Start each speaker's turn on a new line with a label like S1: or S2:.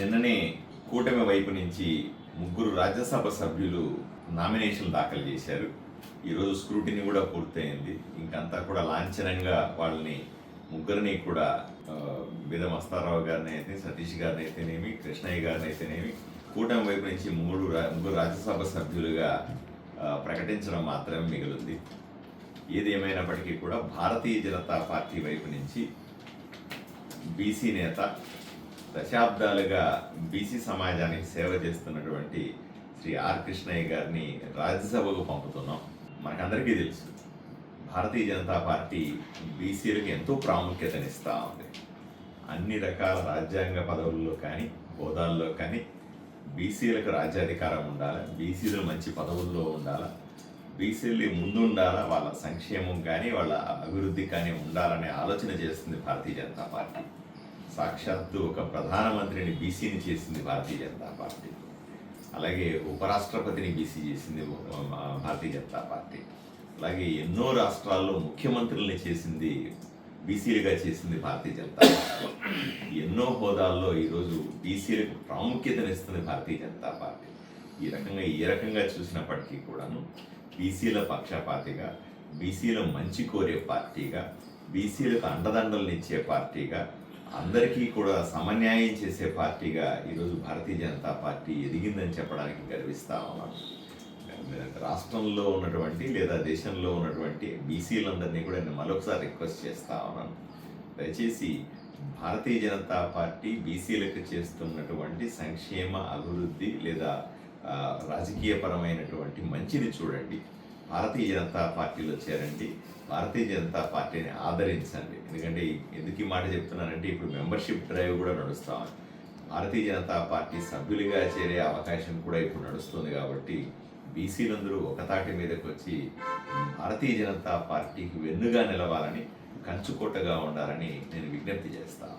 S1: నిన్ననే కూటమి వైపు నుంచి ముగ్గురు రాజ్యసభ సభ్యులు నామినేషన్ దాఖలు చేశారు. ఈరోజు స్క్రూటిని కూడా పూర్తయింది. ఇంకంతా కూడా లాంఛనంగా వాళ్ళని ముగ్గురిని కూడా ఆ, మస్తారావు గారిని అయితే సతీష్ గారిని అయితేనేమి కృష్ణయ్య గారిని అయితేనేమి కూటమి వైపు నుంచి మూడు రా- ముగ్గురు రాజ్యసభ సభ్యులుగా ప్రకటించడం మాత్రమే మిగిలింది. ఏది ఏమైనప్పటికీ కూడా భారతీయ జనతా పార్టీ వైపు నుంచి బీసీ నేత దశాబ్దాలుగా బీసీ సమాజానికి సేవ చేస్తున్నటువంటి శ్రీ ఆర్ కృష్ణయ్య గారిని రాజ్యసభకు పంపుతున్నాం. మనకందరికీ తెలుసు భారతీయ జనతా పార్టీ బీసీలకు ఎంతో ప్రాముఖ్యతనిస్తూ ఉంది. అన్ని రకాల రాజ్యాంగ పదవుల్లో కానీ హోదాల్లో కానీ బీసీలకు రాజ్యాధికారం ఉండాలి బీసీలు మంచి పదవుల్లో ఉండాలి బీసీలు ముందు ఉండాలా వాళ్ళ సంక్షేమం కానీ వాళ్ళ అభివృద్ధి కానీ ఉండాలనే ఆలోచన చేస్తుంది భారతీయ జనతా పార్టీ. సాక్షాత్తు ఒక ప్రధానమంత్రిని బీసీని చేసింది భారతీయ జనతా పార్టీ. అలాగే ఉపరాష్ట్రపతిని బీసీ చేసింది భారతీయ జనతా పార్టీ. అలాగే ఎన్నో రాష్ట్రాల్లో ముఖ్యమంత్రుల్ని చేసింది బీసీలుగా చేసింది భారతీయ జనతా పార్టీ. ఎన్నో హోదాల్లో ఈరోజు బీసీలకు ప్రాముఖ్యతనిస్తుంది భారతీయ జనతా పార్టీ. ఈ రకంగా ఏ రకంగా చూసినప్పటికీ కూడాను బీసీల పక్షపాతిగా బీసీల మంచి కోరే పార్టీగా బీసీలకు అండదండలు ఇచ్చే పార్టీగా అందరికీ కూడా సమన్యాయం చేసే పార్టీగా ఈరోజు భారతీయ జనతా పార్టీ ఎదిగిందని చెప్పడానికి గర్విస్తా ఉన్నాను రాష్ట్రంలో ఉన్నటువంటి లేదా దేశంలో ఉన్నటువంటి బీసీలందరినీ కూడా నేను మరొకసారి రిక్వెస్ట్ చేస్తా ఉన్నాను. దయచేసి భారతీయ జనతా పార్టీ బీసీలకు చేస్తున్నటువంటి సంక్షేమ అభివృద్ధి లేదా రాజకీయపరమైనటువంటి మంచిని చూడండి. భారతీయ జనతా పార్టీలో చేరండి భారతీయ జనతా పార్టీని ఆదరించండి. ఎందుకంటే ఎందుకు ఈ మాట చెప్తున్నానంటే ఇప్పుడు మెంబర్షిప్ డ్రైవ్ కూడా నడుస్తా ఉంది. భారతీయ జనతా పార్టీ సభ్యులుగా చేరే అవకాశం కూడా ఇప్పుడు నడుస్తుంది కాబట్టి బీసీలందరూ ఒకతాటి మీదకి వచ్చి భారతీయ జనతా పార్టీకి వెన్నుగా నిలవాలని కంచుకోటగా ఉండాలని నేను విజ్ఞప్తి చేస్తాను